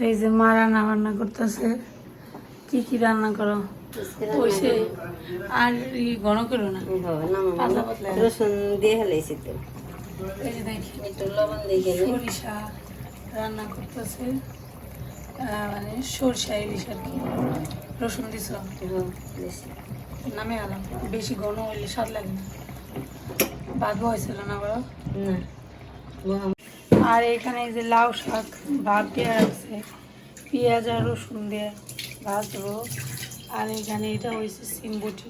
তো এই যে মা রান্না বান্না করতেছে কি কি রান্না করো? আর ঘন করো না। রসুন দিয়ে হেলাইছি তো। এই যে দেখি একটু লবণ দিয়ে সরিষা রান্না করতেছে। মানে সরষা ইলিশ আর কি। রসুন দিছ। নামে আলাম বেশি ঘন হইলে স্বাদ লাগে না। ভাত হয়েছিল না বড় না। আর এখানে যে লাউ শাক, ভাত দেওয়া আছে পেঁয়াজ আর রসুন দিয়ে ভাজবো। আর এখানে এটা হয়েছে সিমবুটি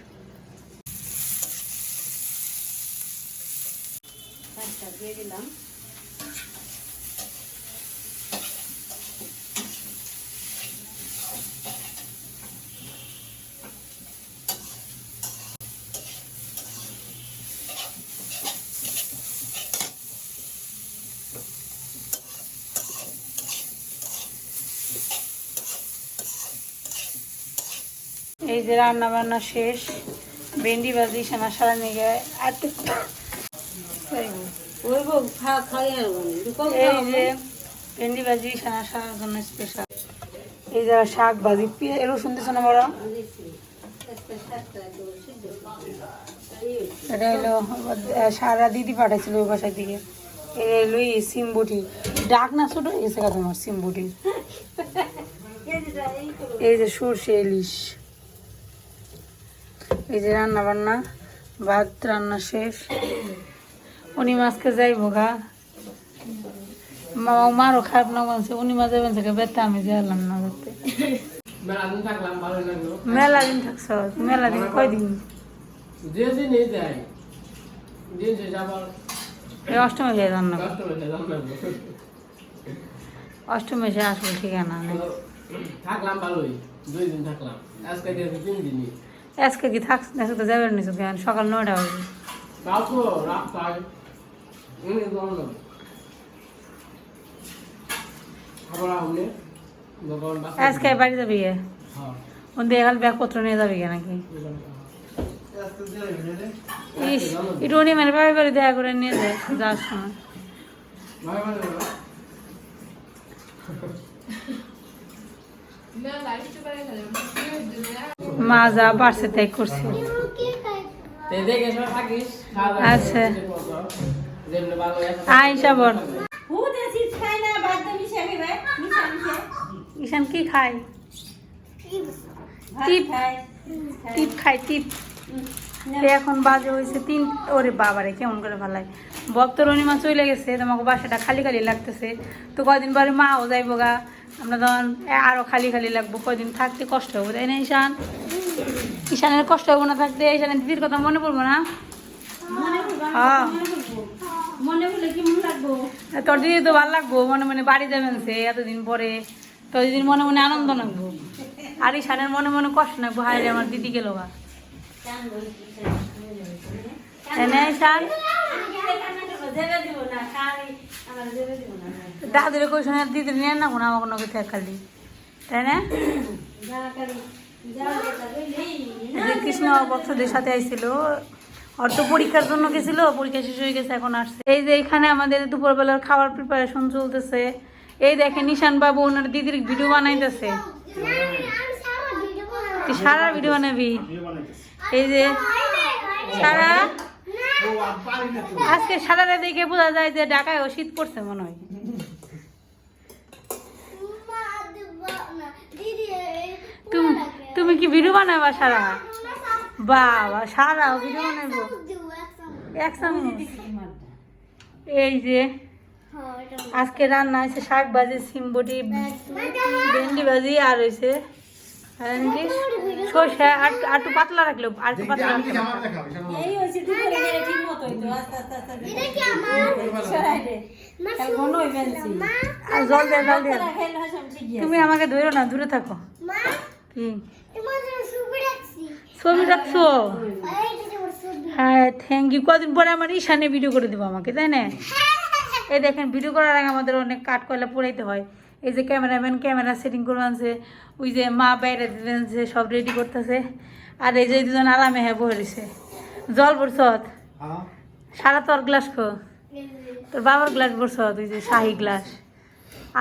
পাঁচটা দিয়ে দিলাম। এই যে রান্না বান্না শেষ ভেন্ডি ভাজি সানা সারা নিয়ে গে আর এই যে ভেন্ডি ভাজি সানা সারার জন্য স্পেশাল এই যে শাক ভাজি রসুন দিছো না বড়? এটা হলো সারা দিদি পাঠাইছিল ওই বাসার দিকে। এটা হলো এই সিমবুটি। ডাক না ছোট গেছে কথা তোমার সিমবুটি। এই যে সর্ষে ইলিশ। এই যে রান্না বান্না ভাত রান্না শেষ। উনি মাছকে যাইব গা। মা মারও খারাপ না বলছে উনি মা যাবেন থেকে বেতে আমি যাইলাম না বেতে মেলা দিন থাকছ মেলা দিন কয়দিন? যাই অষ্টমী যাই রান্না করতে। অষ্টমী এসে আসব ঠিকানা থাকলাম ভালোই দুই দিন থাকলাম। আজকে তিন দিনই। আজকে কি থাকছ আজকে তো যাবেন নিচু কেন সকাল নয়টা বাজে। আজকে বাড়ি যাবি গে? ওন দিয়ে খালি ব্যাগপত্র নিয়ে যাবি গে নাকি? ইস একটু উনি মানে বাড়ি বাড়ি দেখা করে নিয়ে যায় যাওয়ার সময়। ভাই ভালো মা যা পারছে তাই করছে। আচ্ছা। ঈশান কি খায়? টিপ। টিপ খায় টিপ। তো এখন বাজে হয়েছে তিন ওরে বাবারে কেমন করে ভালাই বক্ত রনিমা চলে গেছে তোমাকে বাসাটা খালি খালি লাগতেছে। তো কয়দিন পরে মাও যাইব গা আমরা তখন আরও খালি খালি লাগবো কয়দিন থাকতে কষ্ট হব তাই না ঈশান? ঈশানের কষ্ট হব না থাকতে ঈশানের দিদির কথা মনে পড়ব না? মনে হ্যাঁ মনে মনে তোর দিদি তো ভালো লাগবো মনে মনে বাড়ি যাবেন সে এতদিন পরে। তোর দিদির মনে মনে আনন্দ লাগবো। আর ঈশানের মনে মনে কষ্ট লাগবো হায় রে আমার দিদি গেল ঈশান। দাদুরে কই শোনে দিদি নিয়ে না কোনো আমার কোনো কিছু খালি। তাই না? কৃষ্ণ বক্সদের সাথে আইছিল তো পরীক্ষার জন্য গেছিল, পরীক্ষা শেষ হয়ে গেছে, এখন আসছে। এই যে এখানে আমাদের দুপুরবেলার খাবার প্রিপারেশন চলতেছে। এই দেখেন নিশান বাবু ওনার দিদির ভিডিও বানাইতেছে। সারা ভিডিও বানাবি? এই যে সারা? আজকে সারাটা দেখে বোঝা যায় যে ঢাকায় শীত পড়ছে মনে হয়। তুমি কি ভিডিও বানাবা সারা? বাবা সারা ভিডিও বানাইবো এক এই যে আজকে রান্না হয়েছে শাক ভাজি সিম বটি ভেন্ডি ভাজি আর হয়েছে সর্ষে আর আর একটু পাতলা রাখল আর একটু পাতলা জল দিয়ে জল দিয়ে। তুমি আমাকে ধরো না দূরে থাকো। ছবি রাখছো? হ্যাঁ থ্যাংক ইউ কদিন পরে আমার ঈশানে ভিডিও করে দেবো আমাকে তাই না? এই দেখেন ভিডিও করার আগে আমাদের অনেক কাঠ কয়লা পোড়াইতে হয়। এই যে ক্যামেরাম্যান ক্যামেরা সেটিং করে আনছে ওই যে মা বাইরে দিতেছে সব রেডি করতেছে। আর এই যে দুজন আরামে হ্যাঁ বহে রয়েছে। জল পড়ছত সারা তোর গ্লাস খো? তোর বাবার গ্লাস পড়ছত ওই যে শাহি গ্লাস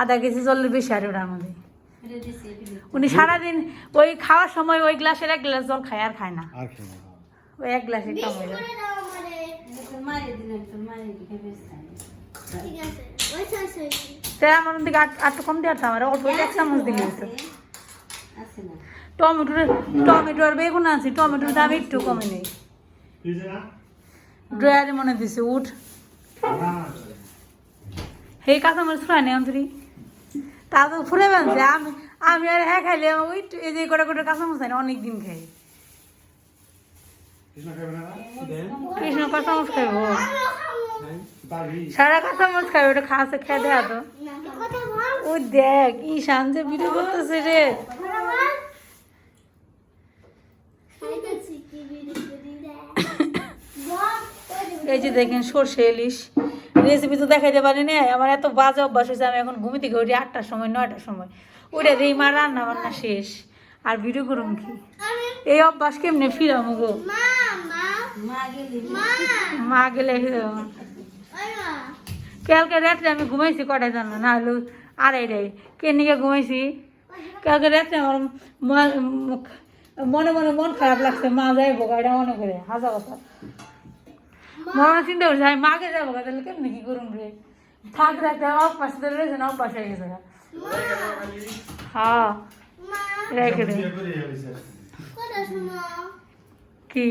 আধা কেজি জলের বেশি আর এটা দিছি। উনি সারাদিন ওই খাওয়ার সময় ওই গ্লাসের এক গ্লাস জল খায় আর খায় না। আর খেয়ে নেব। ওই এক গ্লাসে কম হয়ে যায়। তাই আমার। দিকে আটটু আমার অল্প এক চামচ টমেটোর টমেটো আর বেগুন আছে টমেটোর দাম একটু কমে নেই। ড্রয়ারে মনে দিছে উঠ। হে কাঁচামরিচ ফুরাই নেই অন্তরি তা তো ফুলে বানছে আমি আমি আর হ্যাঁ খাইলে ওই এই যে করে করে কাঁচামরিচ হয় না অনেক দিন। খাই কৃষ্ণ কৃষ্ণ কাঁচামরিচ খাইবো। বাড়ি সারা কাঁচামরিচ খাবে ওটা খাওয়াছে খেয়ে দেয়া তো। ওই দেখ ঈশান যে ভিডিও করতেছে রে। এই যে দেখেন সর্ষে ইলিশ। রেসিপি তো দেখাইতে পারি না আমার এত বাজে অভ্যাস হয়েছে, আমি এখন ঘুমি থেকে উঠি আটটার সময়, নয়টার সময়। উঠে দিই মা, রান্না বান্না শেষ। আর ভিডিও করুন কি? এই অভ্যাস কেমনে ফিরাম গো? মা গেলে কালকে রাত্রে আমি ঘুমাইছি কটায় জানো? না হলো আড়াইটায়। কে নিকে ঘুমাইছি? কালকে রাত্রে আমার মনে মনে মন খারাপ লাগছে, মা যাইবো এটা মনে করে হাজার কথা। মনে চিন্তা করছি আমি মাকে যাব তাহলে কেমনি কি করুন রে থাক রাখতে অভ্যাস তো রয়েছে না অভ্যাস হয়ে গেছে। হ্যাঁ রেখে দে কি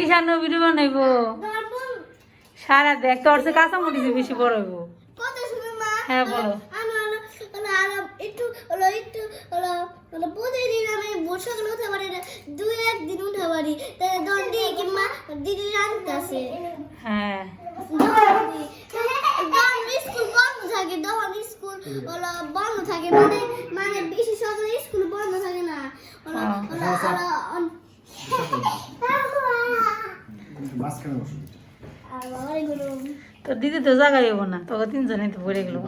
ঈশান্য ভিডিও বানাইবো সারা দেখ তোর কাঁচা মরিছে বেশি বড় হইবো হ্যাঁ বলো আমি হলো হলো আরও একটু হলো একটু হলো হলো প্রতিদিন আমি বর্ষাকাল উঠতে পারি না দুই একদিন উঠতে পারি। তাহলে দন দিয়ে কি মা দিদি রাখতেছে হ্যাঁ স্কুল বন্ধ থাকে তখন স্কুল হলো বন্ধ থাকে মানে মানে বেশি সকালে স্কুল বন্ধ থাকে না। হলো হলো বাবার এগুলো তো দিদি তো জায়গা যাব না তোকে তিনজনে তো পড়ে গেলো।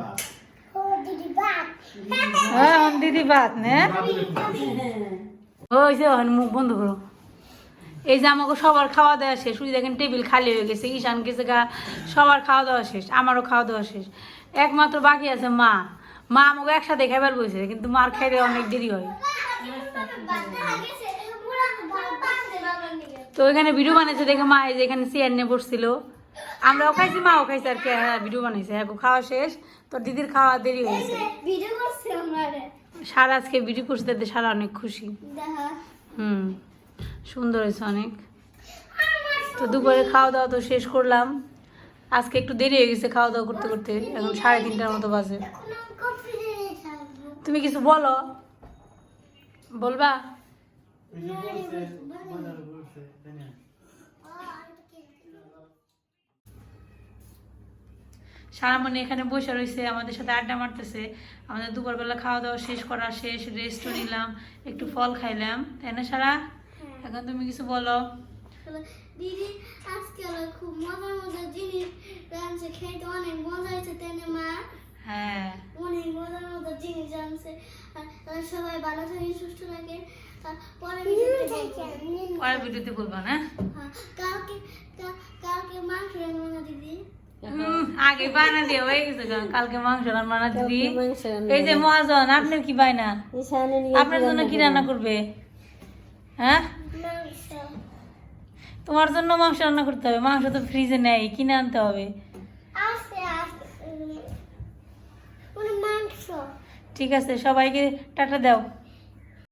হ্যাঁ আমার দিদি বাদ নে। ওই যে ওখানে মুখ বন্ধ করো। এই যে আমাকে সবার খাওয়া দাওয়া শেষ শুধু দেখেন টেবিল খালি হয়ে গেছে, ঈশান গেছে গা, সবার খাওয়া দাওয়া শেষ, আমারও খাওয়া দাওয়া শেষ। একমাত্র বাকি আছে মা। মা আমাকে একসাথে খাইবার বসে কিন্তু মার খাইতে অনেক দেরি হয়। তো এখানে ভিডিও বানাইছে দেখে মা এই যে এখানে চেয়ার নিয়ে বসছিল। আমরাও খাইছি মাও খাইছে আর কি হ্যাঁ ভিডিও বানাইছে হ্যাঁ খাওয়া শেষ। তোর দিদির খাওয়া দেরি হয়েছে। ভিডিও সারা আজকে ভিডিও করছে তাতে সারা অনেক খুশি। হুম সুন্দর হয়েছে অনেক। তো দুপুরে খাওয়া দাওয়া তো শেষ করলাম। আজকে একটু দেরি হয়ে গেছে খাওয়া দাওয়া করতে করতে এখন সাড়ে তিনটার মতো বাজে। তুমি কিছু বলো? বলবা? সারামণি এখানে বসে রয়েছে আমাদের সাথে আড্ডা মারতেছে। আমাদের দুপুরবেলা খাওয়া দাওয়া শেষ করা শেষ রেস্টও নিলাম একটু ফল খাইলাম তাই না সারা? এখন তুমি কিছু বলো। দিদি আজকে খুব মজার মজার জিনিস রাঁধছে খেতে অনেক মজা হয়েছে তাই না মা? হ্যাঁ। অনেক মজার মজার জিনিস জানছে আর সবাই ভালো থাকে সুস্থ থাকে পরে ভিডিওতে বলব। পরের ভিডিওতে বলবা না? হ্যাঁ, কালকে কা- কালকে মাংস রান্না দিদি? আগে বায়না দিয়ে হয়ে গেছে কালকে মাংস রান্না রান্না এই যে মহাজন আপনার কি বায়না? আপনার জন্য কি রান্না করবে? হ্যাঁ? তোমার জন্য মাংস রান্না করতে হবে। মাংস তো ফ্রিজে নেই কিনে আনতে হবে। আছে আছে উম, মাংস। ঠিক আছে সবাইকে টাটা দাও।